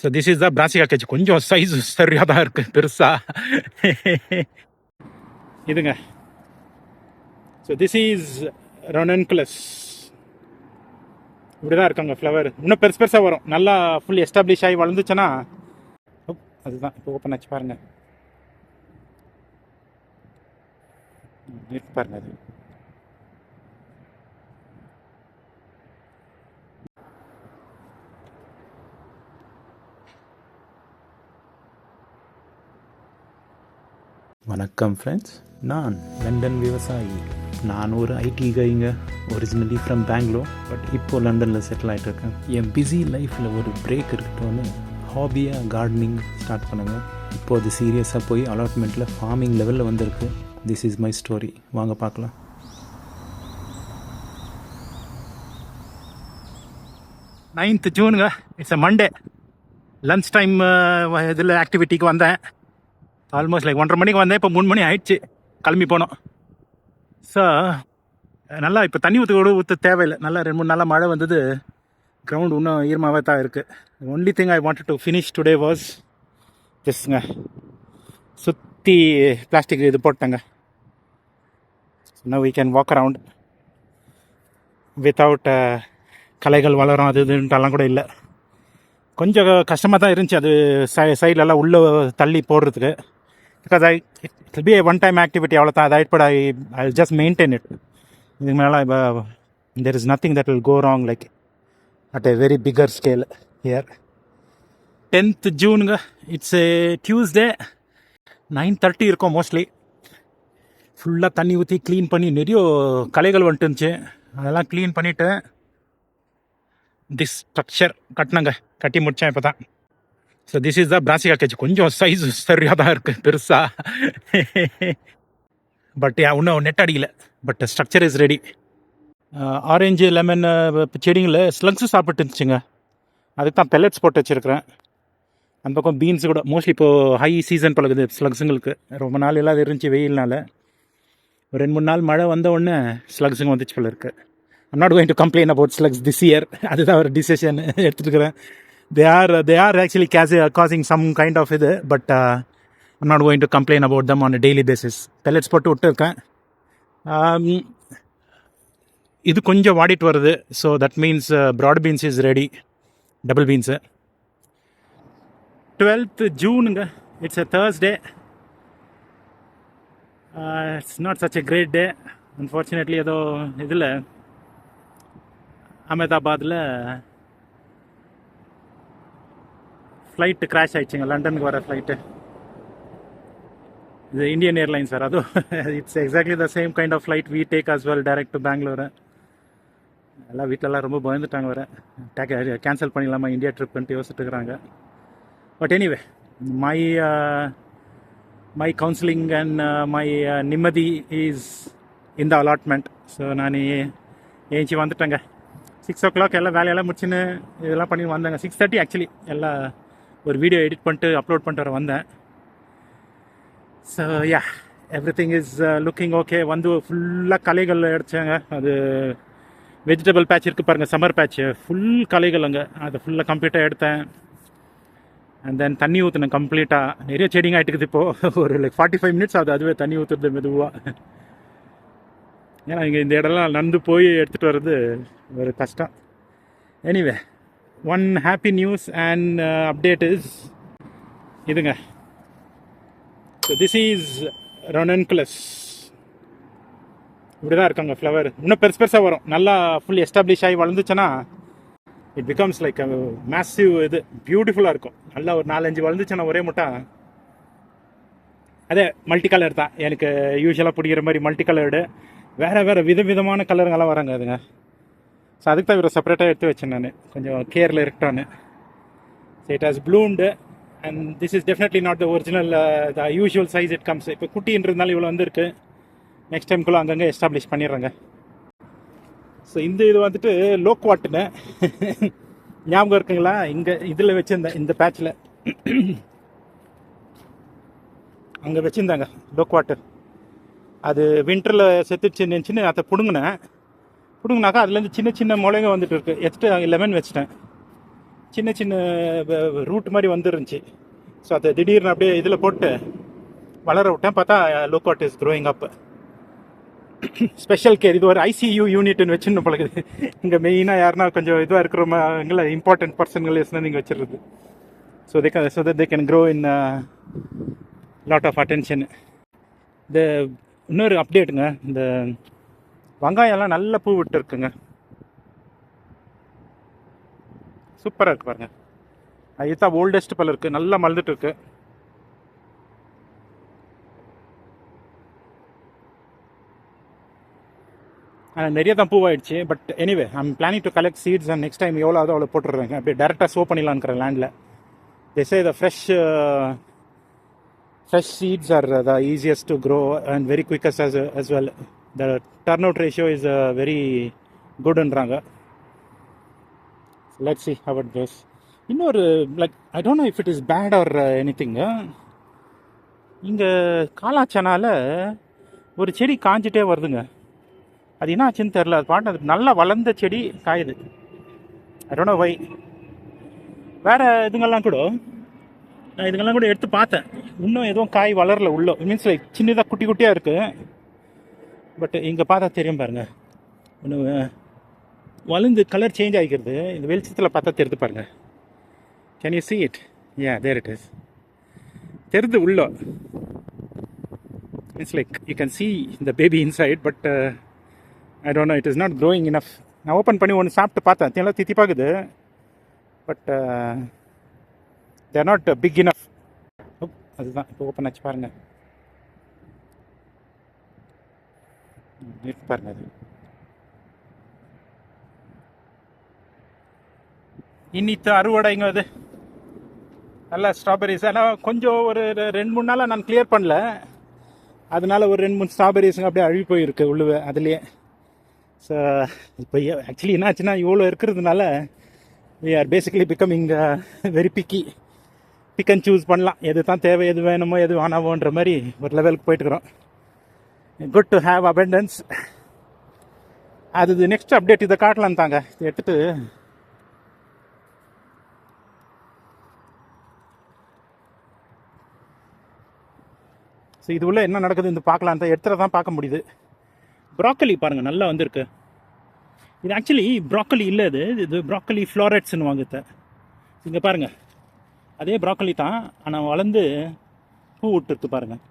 So this is the brassica கட்சி கொஞ்சம் size சரியாக தான் இருக்குது பெருசா. இதுங்க. ஸோ திஸ் இஸ் ரொனன்குலஸ் இப்படி தான் இருக்காங்க ஃப்ளவர் இன்னும் பெருசு பெருசாக வரும். நல்லா ஃபுல் எஸ்டாப்ளிஷ் ஆகி வளர்ந்துச்சுன்னா ஓப், அதுதான். இப்போ ஓப்பன் ஆச்சு பாருங்க. பாருங்க அது. வணக்கம் ஃப்ரெண்ட்ஸ் நான் லண்டன் விவசாயி. நான் ஒரு ஐடி கைங்க ஒரிஜினலி ஃப்ரம் பெங்களூர் பட் இப்போ லண்டனில் செட்டில் ஆகிட்டு இருக்கேன் என் பிஸி லைஃப்பில் ஒரு பிரேக் இருக்கட்டும்னு ஹாபியாக கார்டனிங் ஸ்டார்ட் பண்ணுங்க. இப்போ அது சீரியஸாக போய் அலாட்மெண்ட்டில் ஃபார்மிங் லெவலில் வந்திருக்கு. திஸ் இஸ் மை ஸ்டோரி வாங்க பார்க்கலாம். Ninth ஜூனுங்க it's a Monday lunch time இதில் ஆக்டிவிட்டிக்கு வந்தேன். ஆல்மோஸ்ட் லைக் ஒன்றரை மணிக்கு வந்தேன் இப்போ மூணு மணி ஆயிடுச்சு. கிளம்பி போனோம். ஸோ நல்லா இப்போ தண்ணி ஊற்ற கூட ஊற்ற தேவையில்லை. நல்லா ரெண்டு மூணு நாளாக மழை வந்தது. கிரவுண்ட் இன்னும் ஈரமாகவே தான் இருக்குது only thing I want to finish today was ஜஸ்ட்ங்க சுற்றி பிளாஸ்டிக் இது போட்டேங்க. No we can walk around without கலைகள் வளரும் அது இதுன்ட்டெல்லாம் கூட இல்லை. கொஞ்சம் கஷ்டமாக தான் இருந்துச்சு. அது சை சைட்லலாம் உள்ளே தள்ளி போடுறதுக்கு. Because I it be one time activity அவ்வளோ தான் அது but I I just maintain it இதுக்கு மேலே இப்போ there is nothing that will go wrong like at a very bigger scale here tenth ஜூனுங்க it's a Tuesday nine thirty இருக்கும் mostly ஃபுல்லாக தண்ணி ஊற்றி க்ளீன் பண்ணி நிறைய கலைகள் வந்துட்டு இருந்துச்சு. அதெல்லாம் க்ளீன் பண்ணிவிட்டு திஸ் ஸ்ட்ரக்சர் கட்டினங்க. கட்டி முடித்தேன் இப்போ தான் so this is the brassica cage கொஞ்சம் சைஸ் சரியாக தான் இருக்குது பெருசாக பட் இன்னும் நெட் அடிக்கல. But structure is ready orange lemon செடிங்களில் slugs சாப்பிட்டு இருந்துச்சுங்க. அதுக்கு தான் பெல்லட்ஸ் போட்டு வச்சுருக்கிறேன். அந்த பக்கம் பீன்ஸ் கூட மோஸ்ட்லி இப்போது ஹை சீசன் பழகுது ஸ்லக்ஸுங்களுக்கு ரொம்ப நாள் இல்லாத இருந்துச்சு வெயில்னால. ஒரு ரெண்டு மூணு நாள் மழை வந்த உடனே ஸ்லக்ஸுங்க வந்துச்சு போல இருக்குது I'm not going to complain about slugs this year அதுதான் ஒரு டிசிஷன் எடுத்துருக்கிறேன் they are they are actually gas causing some kind of இது but I'm not going to complain about them on daily basis pellets போட்டு விட்டுருக்கேன். இது கொஞ்சம் வாடிட்டு வருது. So that means broad beans is ready double beans twelfth ஜூனுங்க it's a Thursday it's not such a great day unfortunately ஏதோ இதில் அகமதாபாத்தில் flight crash ஆயிடுச்சுங்க. லண்டனுக்கு வர ஃப்ளைட்டு இது இந்தியன் ஏர்லைன்ஸ் சார். அதுவும் it's exactly the same kind of flight we take as well direct to Bangalore எல்லாம் வீட்டிலலாம் ரொம்ப பயந்துட்டாங்க வர டேக் கேன்சல் பண்ணிடலாமா? இந்தியா ட்ரிப்புன்ட்டு யோசிச்சுட்டு இருக்கிறாங்க. But anyway my my counselling and my நிம்மதி இஸ் இந்த அலாட்மெண்ட் ஸோ நான் ஏஞ்சி வந்துட்டேங்க. சிக்ஸ் ஓ கிளாக் எல்லாம் வேலையெல்லாம் முடிச்சுன்னு இதெல்லாம் பண்ணி வந்தேங்க. சிக்ஸ் தேர்ட்டி ஆக்சுவலி எல்லாம் ஒரு வீடியோ எடிட் பண்ணிட்டு அப்லோட் பண்ணிட்டு வர வந்தேன். So yeah everything is looking okay வந்து ஃபுல்லாக கலைகள் அடித்தாங்க அது வெஜிடபிள் பேட்ச் இருக்குது பாருங்கள் சம்மர் பேட்ச் ஃபுல் கலைகள் அங்கே. அதை ஃபுல்லாக கம்ப்ளீட்டாக எடுத்தேன். அண்ட் தென் தண்ணி ஊற்றினேன் கம்ப்ளீட்டாக நிறைய செடிங்க ஆகிட்டுக்குது இப்போது ஒரு லைக் ஃபார்ட்டி ஃபைவ் மினிட்ஸ் ஆகுது. அதுவே தண்ணி ஊற்றுறது மெதுவாக ஏன்னா இங்கே இந்த இடம்லாம் நடந்து போய் எடுத்துகிட்டு வர்றது ஒரு கஷ்டம். Anyway one happy news and update is இதுங்க. ஸோ திஸ் இஸ் ரொனன்குலஸ் இப்படி தான் இருக்காங்க ஃப்ளவர் இன்னும் பெருசு பெருசாக வரும். நல்லா ஃபுல் எஸ்டாப்ளிஷ் ஆகி வளர்ந்துச்சுன்னா இட் பிகம்ஸ் லைக் மேசிவ் இது. பியூட்டிஃபுல்லாக இருக்கும். நல்லா ஒரு நாலஞ்சு வளர்ந்துச்சுன்னா ஒரே முட்டா. அதே மல்டி கலர் தான். எனக்கு யூஸ்வலாக பிடிக்கிற மாதிரி மல்டி கலர்டு வேறு வேறு விதவிதமான கலருங்கெல்லாம் வராங்க அதுங்க. ஸோ அதுக்கு தான் இவரை செப்பரேட்டாக எடுத்து வச்சேன் நான். கொஞ்சம் கேரில் இருக்கட்டான்னு. So it has bloomed and this is definitely not the original the usual size it comes இப்போ குட்டின்றதுனால இவ்வளோ வந்துருக்கு. நெக்ஸ்ட் டைம்குள்ளே அங்கங்கே எஸ்டாப்ளிஷ் பண்ணிடுறேங்க. ஸோ இந்த இது வந்துட்டு லோக் வாட்டுன்னு ஞாபகம் இருக்குங்களா? இங்கே இதில் வச்சுருந்தேன் இந்த பேட்சில் அங்கே வச்சுருந்தாங்க லோக் வாட்டர் அது வின்டரில் செத்துச்சு நினச்சின்னு அதை பிடுங்கினேன். பிடுங்கினாக்கா அதுலேருந்து சின்ன சின்ன முளைங்க வந்துட்டு இருக்கு. எடுத்துட்டு லெமன் வச்சிட்டேன். சின்ன சின்ன ரூட் மாதிரி வந்துருந்துச்சு. ஸோ அதை திடீர்னு அப்படியே இதில் போட்டு வளர விட்டேன். பார்த்தா look is growing up special care இது ஒரு ஐசியூ யூனிட்னு வச்சுன்னு பழகுது இங்கே மெயினாக யாருன்னா கொஞ்சம் இதுவாக இருக்கிறவங்கள இம்பார்ட்டன்ட் பர்சன்கள் எஸ்னா நீங்கள் வச்சிடுறது. So they so that they can grow in lot of attention இந்த இன்னொரு அப்டேட்டுங்க இந்த வெங்காயம்லாம் நல்ல பூ விட்டு இருக்குங்க சூப்பராக இருக்கு பாருங்க. இதுதான் ஓல்டஸ்ட் பல் இருக்குது நல்லா மலர்ந்துட்டு இருக்கு. நிறைய தான் பூவாயிடுச்சு. But anyway I'm planning to collect seeds and next time எவ்வளோ அவ்வளோ போட்டுடுறேங்க. அப்படியே டேரெக்டாக சோ பண்ணிடலான்ங்கிற லேண்டில் this the fresh fresh seeds are the easiest to grow and very quickest as as well the turn out ratio is very very goodன்றாங்க. See see how இன்னொரு like I don't know if it is bad or anything இங்கே காலாச்சனால ஒரு செடி காஞ்சிட்டே வருதுங்க. அது என்ன ஆச்சுன்னு தெரில அது பாட்டு அது நல்லா வளர்ந்த செடி காயுது. ஐ டோன்ட் நோ வை வேறு இதுங்கெல்லாம் கூட நான் இதுங்கெல்லாம் கூட எடுத்து பார்த்தேன். இன்னும் எதுவும் காய் வளரல உள்ளோ. மீன்ஸ் லைக் சின்னதாக குட்டி குட்டியாக இருக்குது பட் இங்கே பார்த்தா தெரியும் பாருங்கள் ஒன்று வளர்ந்து கலர் சேஞ்ச் ஆகிக்கிறது இந்த வெளிச்சத்தில் பார்த்தா தெரிது பாருங்கள் can you see it a there it is தெரிது உள்ள. It's like you can see இந்த baby inside but I don't know it is not growing enough நான் ஓப்பன் பண்ணி ஒன்று சாப்பிட்டு பார்த்தேன். தெல்லாம் தித்தி பார்க்குது but they're not big enough அதுதான். இப்போ ஓப்பன் ஆச்சு பாருங்கள் ம், பாருங்க அது இன்னித்து அறுவடைங்க அது நல்ல ஸ்ட்ராபெரிஸ் ஆனால் கொஞ்சம் ஒரு ரெண்டு மூணு நாளாக நான் கிளியர் பண்ணல. அதனால ஒரு ரெண்டு மூணு ஸ்ட்ராபெரிஸுங்க அப்படியே அழுகி போயிருக்கு உள்ளுவே அதுலேயே. ஸோ இப்போ ஆக்சுவலி என்னாச்சுன்னா இவ்வளோ இருக்கிறதுனால we are basically becoming very picky pick and choose பண்ணலாம். எது தான் தேவை எது வேணுமோ எது வேணாமோன்ற மாதிரி ஒரு லெவலுக்கு போயிட்டுருக்குறோம் குட் டு ஹேவ் அபெண்டன்ஸ் அது நெக்ஸ்ட் அப்டேட் இதை காட்டலாம் தாங்க. இதை எடுத்துட்டு. ஸோ இது உள்ள என்ன நடக்குது இந்த பார்க்கலாம் தான் எடுத்துகிட்டு தான் பார்க்க முடியுது. ப்ராக்கலி பாருங்கள் நல்லா வந்திருக்கு. இது ஆக்சுவலி ப்ராக்கலி இல்லை இது. இது ப்ராக்கலி ஃப்ளோரட்ஸ்னு வாங்குத்த இங்கே பாருங்கள் அதே ப்ராக்கலி தான் ஆனால் வளர்ந்து பூ விட்டுருக்கு பாருங்கள்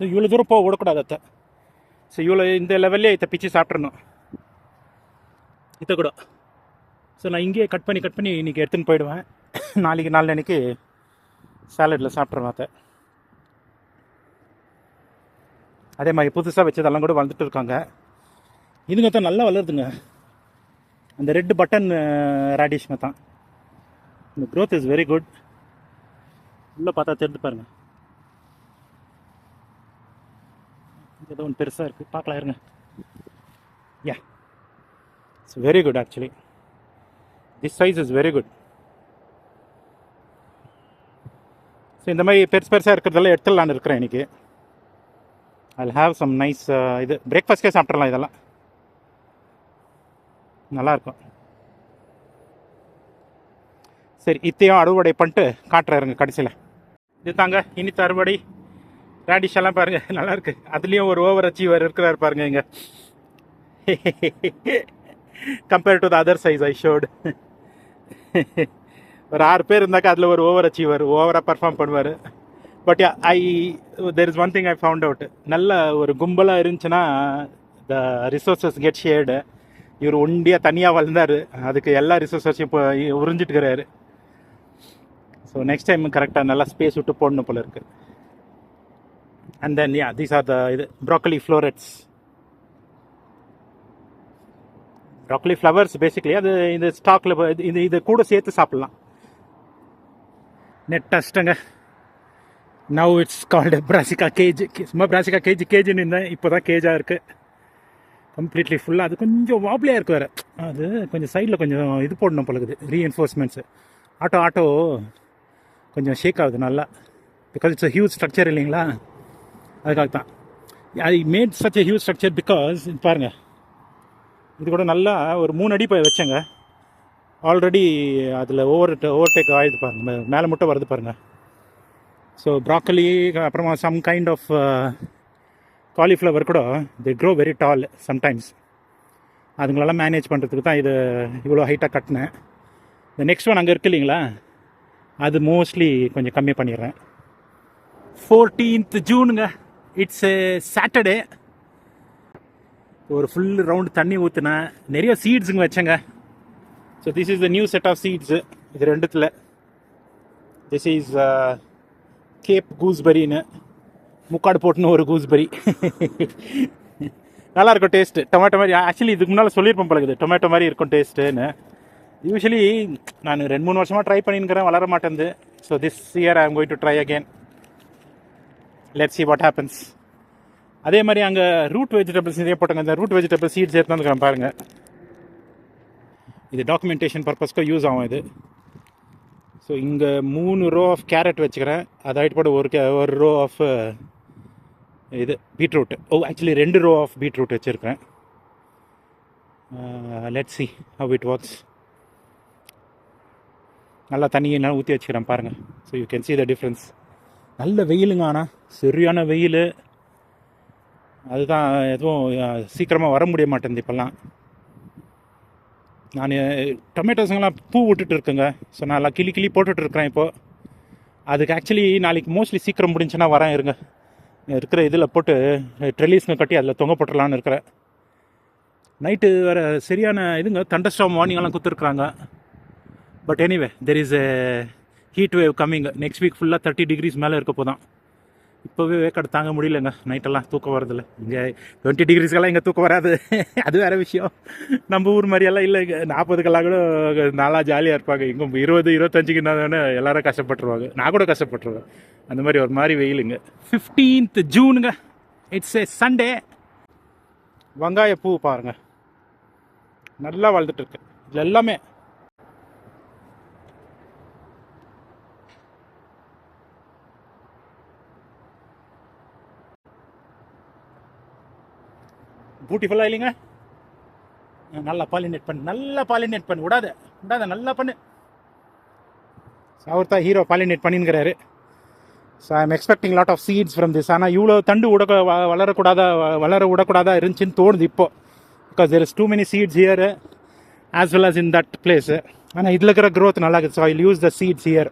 ஸோ இவ்வளோ தூரம் போக விடக்கூடாது அத்தை ஸோ இவ்வளோ இந்த லெவல்லே இதை பிச்சு சாப்பிட்றணும் இதை கூட. ஸோ நான் இங்கேயே கட் பண்ணி கட் பண்ணி இன்றைக்கி எடுத்துன்னு போயிடுவேன். நாளைக்கு நாளன்னைக்கு சாலடில் சாப்பிட்ருவேன் அதை அதே மாதிரி புதுசாக வச்சதெல்லாம் கூட வளர்ந்துட்டு இருக்காங்க. இதுங்க தான் நல்லா வளருதுங்க. அந்த ரெட் பட்டன் ரேடிஷ்ங்க தான் இந்த க்ரோத் இஸ் வெரி குட் உள்ளே பார்த்தா தெரிஞ்சு பாருங்கள் ஏதோ ஒன்று பெருசாக இருக்குது பார்க்கலாம் இருங்க. Yeah it's very good actually this size is very good so இந்த மாதிரி பெருசு பெருசாக இருக்கிறதெல்லாம் எடுத்துடலான்னு இருக்கிறேன் இன்றைக்கி ஐ ஹாவ் சம் நைஸ் இது பிரேக்ஃபாஸ்ட்டே சாப்பிட்றலாம் இதெல்லாம். நல்லா இருக்கும் சரி இத்தையும் அறுவடை பண்ணிட்டு காட்டுறாருங்க கடைசியில். இது தாங்க இனித்த அறுவடை. ரேடிஷ் எல்லாம் பாருங்க. நல்லா இருக்கு. அதுலேயும் ஒரு ஓவர் அச்சீவர் இருக்கிறாரு பாருங்க இங்க. Compare to the other size I showed ஒரு ஆறு பேர் இருந்தாக்கா அதில் ஒரு ஓவர் அச்சீவர் ஓவராக பர்ஃபார்ம் பண்ணுவார் but I there is one thing I found out நல்ல ஒரு கும்பலாக இருந்துச்சுன்னா த ரிசோர்ஸஸ் கெட் ஷேர்டு இவர் ஒண்டியாக தனியாக வளர்ந்தார் அதுக்கு எல்லா ரிசோர்ஸஸையும் இப்போ உறிஞ்சிட்டுக்கிறாரு. ஸோ நெக்ஸ்ட் டைம் கரெக்டாக நல்லா ஸ்பேஸ் விட்டு போடணும் போல இருக்குது and then ya these are the இது broccoli florets broccoli flowers basically அது இந்த ஸ்டாக்ல இது இது கூட சேர்த்து சாப்பிடலாம். நெட் டஸ்ட்டுங்க now it's called brassica KG சும்மா பிராசிகா கேஜி கேஜின்னு இருந்தேன். இப்போ தான் கேஜாக இருக்குது கம்ப்ளீட்லி ஃபுல்லாக அது கொஞ்சம் வாப்லியாக இருக்குது வேறு. அது கொஞ்சம் சைடில் கொஞ்சம் இது போடணும் பழகுது ரீஎன்ஃபோர்ஸ்மெண்ட்ஸு ஆட்டோ ஆட்டோ கொஞ்சம் ஷேக் ஆகுது நல்லா. Because it's a huge structure இல்லைங்களா? அதுக்காக தான். I made such a huge structure because பாருங்கள் இது கூட நல்லா ஒரு மூணு அடி போய் வச்சேங்க. ஆல்ரெடி அதில் ஓவர் ஓவர்டேக் ஆகிடுது பாருங்க. மேலே மட்டும் வருது பாருங்கள் ஸோ ப்ராக்கலி அப்புறமா சம் கைண்ட் ஆஃப் காலிஃப்ளவர் கூட they grow very tall sometimes அதுங்களெல்லாம் manage பண்ணுறதுக்கு தான் இது இவ்வளோ ஹைட்டாக கட்டினேன். இந்த நெக்ஸ்ட் ஒன் அங்கே இருக்கு இல்லைங்களா? அது மோஸ்ட்லி கொஞ்சம் கம்மி பண்ணிடுறேன். ஃபோர்டீன்த் ஜூனுங்க இட்ஸ் சாட்டர்டே. ஒரு ஃபுல் ரவுண்ட் தண்ணி ஊற்றுனேன் நிறைய சீட்ஸுங்க வச்சேங்க. So this is the new set of seeds இது ரெண்டுத்தில். திஸ் இஸ் கேப் கூஸ்பெரின்னு முக்காடு போட்டுன்னு ஒரு கூஸ்பெரி நல்லா இருக்கும் டேஸ்ட்டு டொமேட்டோ மாதிரி ஆக்சுவலி இதுக்கு முன்னால் சொல்லியிருப்பேன் பழகுது டொமேட்டோ மாதிரி இருக்கும் டேஸ்ட்டுன்னு யூஸ்வலி நான் ரெண்டு மூணு வருஷமாக ட்ரை பண்ணியிருக்கிறேன் வளர மாட்டேங்குது so this year I am going to try again let see what happens அதே மாதிரி அங்கே ரூட் வெஜிடபிள்ஸ் நிறைய போட்டாங்க. இந்த ரூட் வெஜிடபிள் சீட்ஸ் எடுத்துருக்கிறேன் பாருங்கள் இது டாக்குமெண்டேஷன் பர்பஸ்க்கு யூஸ் ஆகும் இது. ஸோ இங்கே மூணு ரோ ஆஃப் கேரட் வச்சுக்கிறேன். அதாயிட்டு போட்டு ஒரு கே ஒரு ரோ ஆஃப் uh, இது பீட்ரூட் ஓ ஆக்சுவலி ரெண்டு ரோ ஆஃப் பீட்ரூட் வச்சுருக்கேன் let see how it works நல்லா தண்ணியெல்லாம் ஊற்றி வச்சுக்கிறேன் பாருங்கள் so you can see the difference நல்ல வெயிலுங்க ஆனால் சரியான வெயில். அதுதான் எதுவும் சீக்கிரமாக வர முடிய மாட்டேங்குது இப்போல்லாம். நான் டொமேட்டோஸுங்கெல்லாம் பூ விட்டுட்டு இருக்குங்க. ஸோ நான் எல்லாம் கிளி கிளி போட்டுட்டு இருக்கிறேன் இப்போது அதுக்கு ஆக்சுவலி நாளைக்கு மோஸ்ட்லி சீக்கிரம் முடிஞ்சுன்னா வரேன் இருங்க. இருக்கிற இதில் போட்டு ட்ரெலிஸ்ங்க கட்டி அதில் தொங்க போட்டுடலான்னு இருக்கிறேன். நைட்டு வேறு சரியான இதுங்க தண்டஸ்டாம் வார்னிங்கெல்லாம் கொடுத்துருக்குறாங்க but anyway there is a heat wave coming next week ஃபுல்லாக தேர்ட்டி டிகிரிஸ் மேலே இருக்க போதான். இப்போவே வேக்காடு தாங்க முடியலங்க. நைட்டெல்லாம் தூக்கம் வரதில்ல இங்கே டுவெண்ட்டி டிகிரிஸ்க்கெல்லாம் இங்கே தூக்கம் வராது. அது வேற விஷயம். நம்ம ஊர் மாதிரியெல்லாம் இல்லை இங்கே நாற்பதுக்கெல்லாம் கூட நாளாக ஜாலியாக இருப்பாங்க. இங்கே இருபது இருபத்தஞ்சுக்கு தானே எல்லாரும் கஷ்டப்பட்டுருவாங்க. நான் கூட கஷ்டப்பட்டுருவேன். அந்த மாதிரி ஒரு மாதிரி வெயிலுங்க. ஃபிஃப்டீன்த் ஜூனுங்க இட்ஸ் ஏ சண்டே வெங்காய பூ பாருங்க. நல்லா வளர்ந்துட்டு இருக்கு. எல்லாமே பியூட்டிஃபுல்லாக இல்லைங்க? நல்லா பாலினேட் பண்ணு நல்லா பாலினேட் பண்ணு விடாத விடாத நல்லா பண்ணு. அவர் தான் hero pollinate பண்ணிங்கிறாரு so I am expecting lot of seeds from this ஆனால் இவ்வளோ தண்டு விட வ- வளரக்கூடாதா வளர விடக்கூடாதா இருந்துச்சுன்னு தோணுது இப்போது because there is too many seeds here as well as in that place ஆனால் இதில் இருக்கிற க்ரோத் நல்லா இருக்குது so I use the seeds here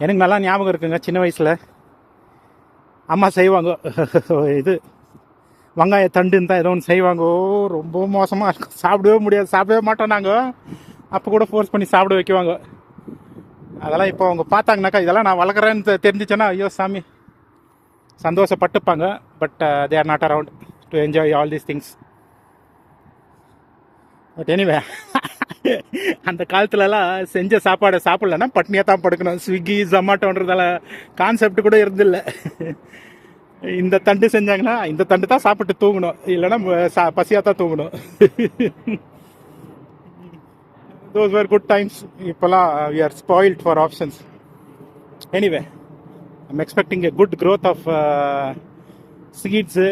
எனக்கு நல்லா ஞாபகம் இருக்குங்க சின்ன வயசில். அம்மா செய்வாங்க. இது. வெங்காய தண்டுன்னு தான் ஏதோ ஒன்று செய்வாங்க. ஓ ரொம்ப மோசமாக இருக்கும். சாப்பிடவே முடியாது. சாப்பிடவே மாட்டோம் நாங்கள் அப்போ கூட ஃபோர்ஸ் பண்ணி சாப்பிட வைக்குவாங்க. அதெல்லாம் இப்போ அவங்க பார்த்தாங்கனாக்கா இதெல்லாம் நான் வளர்க்குறேன்னு தெரிஞ்சிச்சேன்னா ஐயோ சாமி. சந்தோஷப்பட்டுப்பாங்க. But they are not around to enjoy all these things but anyway அந்த காலத்துலலாம் செஞ்ச சாப்பாடை சாப்பிட்லன்னா பட்னியாக தான் படுக்கணும். ஸ்விக்கி ஜொமாட்டோன்றதால கான்செப்ட் கூட இருந்தில்லை. இந்த தண்டு செஞ்சாங்கன்னா இந்த தண்டு தான் சாப்பிட்டு தூங்கணும். இல்லைன்னா பசியாக தான் தூங்கணும். தோஸ் வேர் குட் டைம்ஸ் இப்போலாம் we are spoiled for options anyway I'm expecting a good growth of seeds